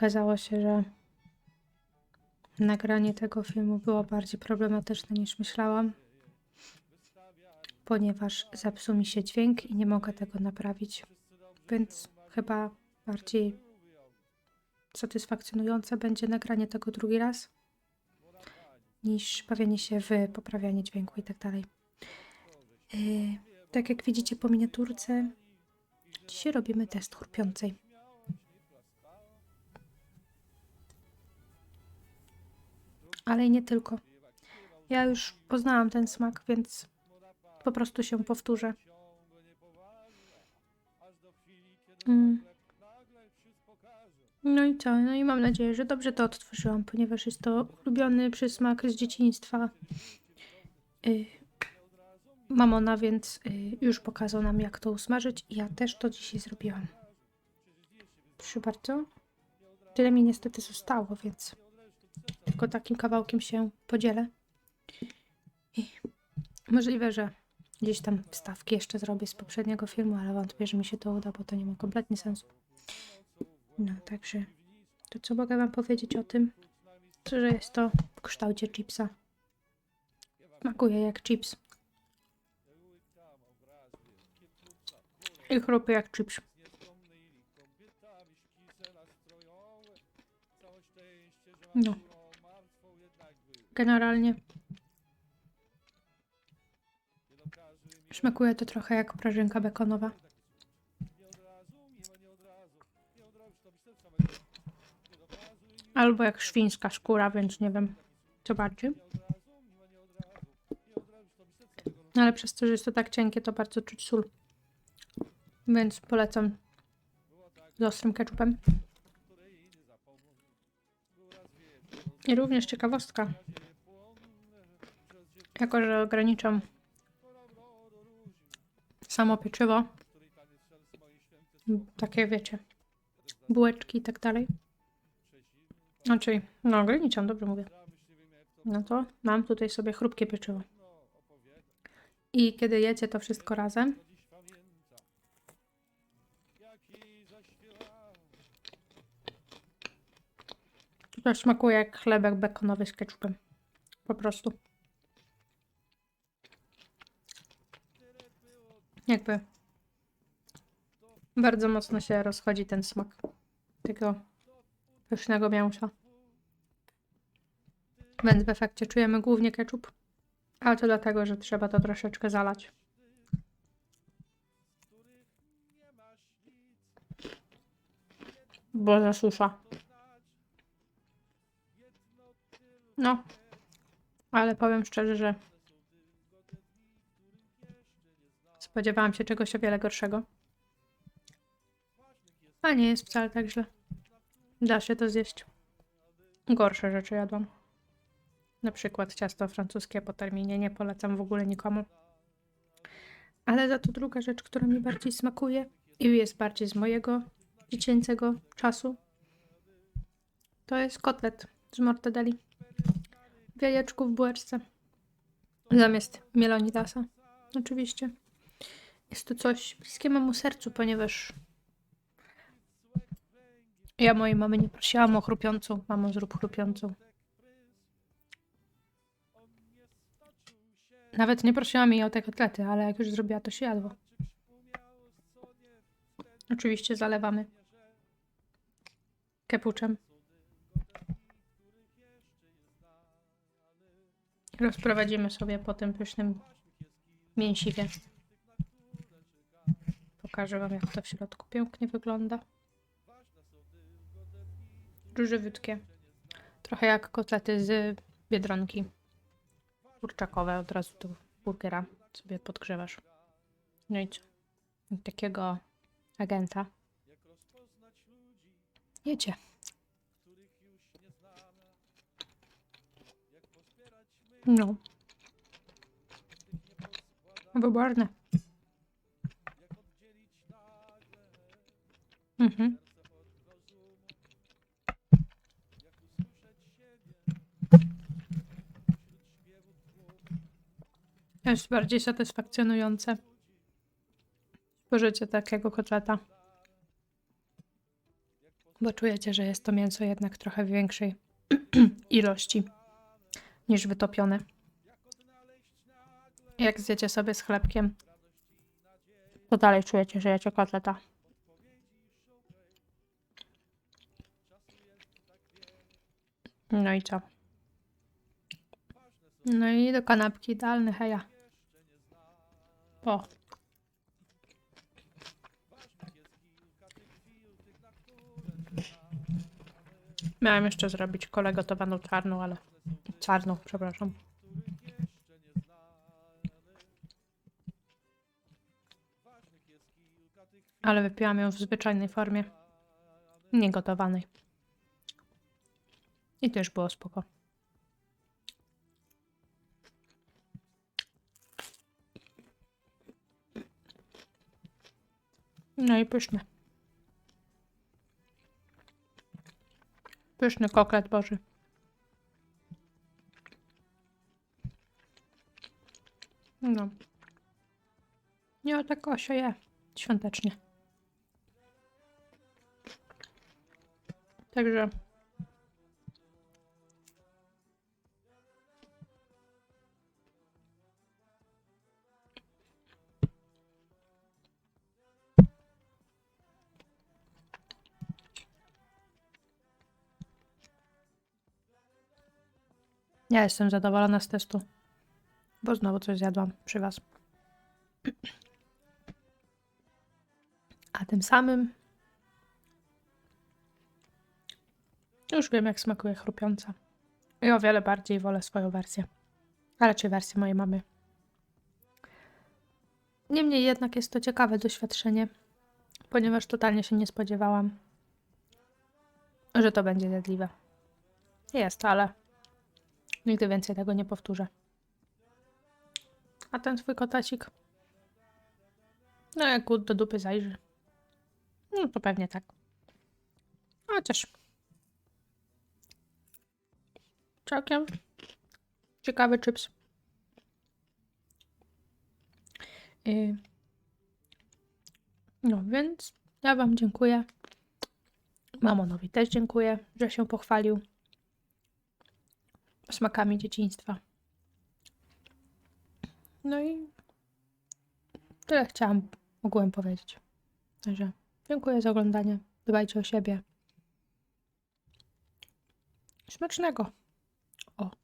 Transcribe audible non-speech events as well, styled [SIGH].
Okazało się, że nagranie tego filmu było bardziej problematyczne niż myślałam, ponieważ zepsuł mi się dźwięk i nie mogę tego naprawić. Więc chyba bardziej satysfakcjonujące będzie nagranie tego drugi raz, niż bawienie się w poprawianie dźwięku i tak dalej. Yy, tak jak widzicie po miniaturce, dzisiaj robimy test chrupiącej. Ale nie tylko. Ja już poznałam ten smak, więc po prostu się powtórzę. Mm. No i co? No i mam nadzieję, że dobrze to odtworzyłam, ponieważ jest to ulubiony przysmak z dzieciństwa y, mamona, więc y, już pokazał nam, jak to usmażyć. I ja też to dzisiaj zrobiłam. Proszę bardzo. Tyle mi niestety zostało, więc tylko takim kawałkiem się podzielę. I możliwe, że gdzieś tam wstawki jeszcze zrobię z poprzedniego filmu, ale wątpię, że mi się to uda, bo to nie ma kompletnie sensu. No, także to co mogę wam powiedzieć o tym, że jest to w kształcie chipsa. Smakuje jak chips. I chrupie jak chips. No. Generalnie smakuje to trochę jak prażynka bekonowa. Albo jak świńska skóra, więc nie wiem co bardziej. No ale przez to, że jest to tak cienkie, to bardzo czuć sól. Więc polecam z ostrym ketchupem. I również ciekawostka. Jako, że ograniczam samo pieczywo, takie wiecie, bułeczki i tak dalej. Znaczy, no ograniczam, dobrze mówię. No to mam tutaj sobie chrupkie pieczywo. I kiedy jecie to wszystko razem, to smakuje jak chlebek bekonowy z ketchupem. Po prostu. Jakby bardzo mocno się rozchodzi ten smak tego pysznego mięsa. Więc w efekcie czujemy głównie ketchup. Ale to dlatego, że trzeba to troszeczkę zalać. Bo zasusza. No. Ale powiem szczerze, że spodziewałam się czegoś o wiele gorszego. A nie jest wcale tak źle. Da się to zjeść. Gorsze rzeczy jadłam. Na przykład ciasto francuskie po terminie nie polecam w ogóle nikomu. Ale za to druga rzecz, która mi bardziej smakuje i jest bardziej z mojego dziecięcego czasu, to jest kotlet z mortadeli. w jajeczku w bułeczce. Zamiast mielonidasa. Oczywiście. Jest to coś bliskie memu sercu, ponieważ ja mojej mamy nie prosiłam o chrupiącą. Mamo, zrób chrupiącą. Nawet nie prosiłam jej o te kotlety, ale jak już zrobiła, to się jadło. Oczywiście zalewamy kepuczem. Rozprowadzimy sobie po tym pysznym mięsiwie. Pokażę Wam, jak to w środku pięknie wygląda. Różywytkie. Trochę jak kotlety z Biedronki. Kurczakowe od razu do burgera sobie podgrzewasz. No i co? Takiego agenta. Jecie. No. Wyborne. Mhm. Jest bardziej satysfakcjonujące spożycie takiego kotleta. Bo czujecie, że jest to mięso jednak trochę w większej [CLEARS THROAT] ilości niż wytopione. Jak zjecie sobie z chlebkiem, to dalej czujecie, że jecie kotleta. No i co? No i do kanapki idealny heja. O. Miałem jeszcze zrobić kolę gotowaną czarną, ale... Czarną, przepraszam. Ale wypiłam ją w zwyczajnej formie. Niegotowanej. I też było spoko. No i pyszne. Pyszny koklet boży. No. Nie, tak o się je. Świątecznie. Także Ja jestem zadowolona z testu, bo znowu coś zjadłam przy Was. A tym samym już wiem, jak smakuje chrupiąca. I o wiele bardziej wolę swoją wersję. A raczej wersję mojej mamy. Niemniej jednak jest to ciekawe doświadczenie, ponieważ totalnie się nie spodziewałam, że to będzie zjadliwe. Jest, ale Nigdy więcej tego nie powtórzę. A ten twój kotacik? No jak gut do dupy zajrzy. No to pewnie tak. Chociaż... Całkiem ciekawy chips. Yy. No więc ja wam dziękuję. Mamonowi też dziękuję, że się pochwalił smakami dzieciństwa. No i tyle chciałam ogółem powiedzieć. Także dziękuję za oglądanie. Dbajcie o siebie. Smacznego.